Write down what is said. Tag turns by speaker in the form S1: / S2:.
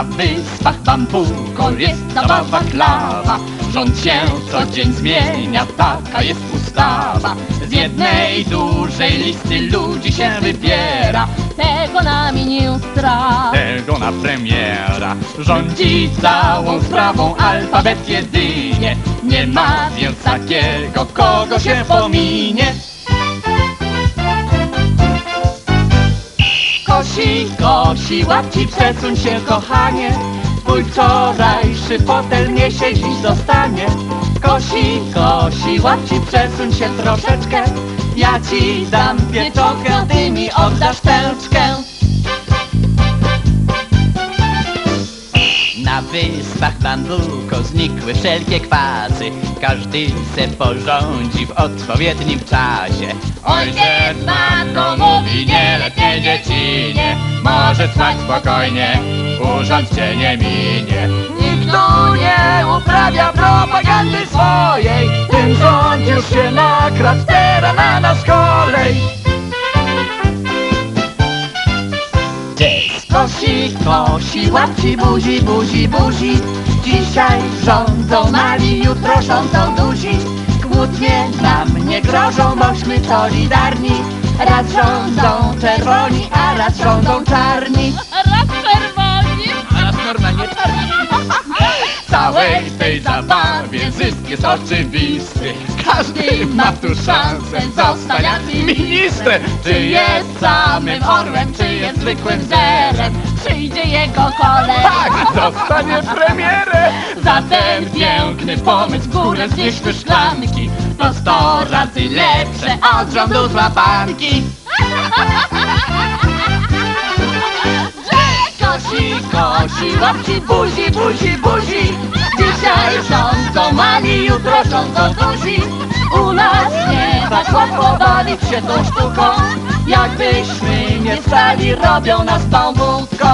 S1: Na wyspach bambuko jest zabawa klawa. Rząd się co dzień zmienia, taka jest ustawa. Z jednej dużej listy ludzi się wybiera
S2: Tego na ministra.
S1: Tego na premiera. Rządzi całą sprawą alfabet jedynie. Nie ma więc takiego, kogo się pominie Kosi, kosi, łapci, przesuń się kochanie. Twój wczorajszy fotel nie się dziś zostanie Kosi, kosi, łapci, przesuń się troszeczkę. Ja ci dam pieczołkę, a ty mi oddasz tęczkę wyspach bambuko znikły wszelkie kwasy. Każdy se porządzi w odpowiednim czasie. Ojciec matko mówi nie letnie dziecinie Może spać spokojnie, urząd cię nie minie. Nikt tu nie uprawia propagandy swojej. Tym rząd już się nakradł, teraz na Kosi, kosi, łapci, buzi, buzi, buzi. Dzisiaj rządzą mali, jutro rządzą duzi. Kłótnie nam nie grożą, bośmy solidarni. Raz rządzą czerwoni, a raz rządzą czarni.
S2: Raz czerwoni.
S1: A raz normalnie czarni. Całej tej zabawie zysk jest oczywisty. Każdy ma tu szansę zostać ministrem. Czy jest samym orłem, czy jest zwykłym zerem
S2: Przyjdzie jego kolej.
S1: Tak, zostanie premierem Za ten piękny pomysł w górę znieśmy szklanki. To sto razy lepsze od rządu z łapanki Kosi, kosi, łapci, buzi, buzi, buzi. Dzisiaj rządzą mali, jutro rządzą duzi. U nas nie tak łatwo bawić się tą sztuką. Jakbyśmy nie stali, robią nas tą wódką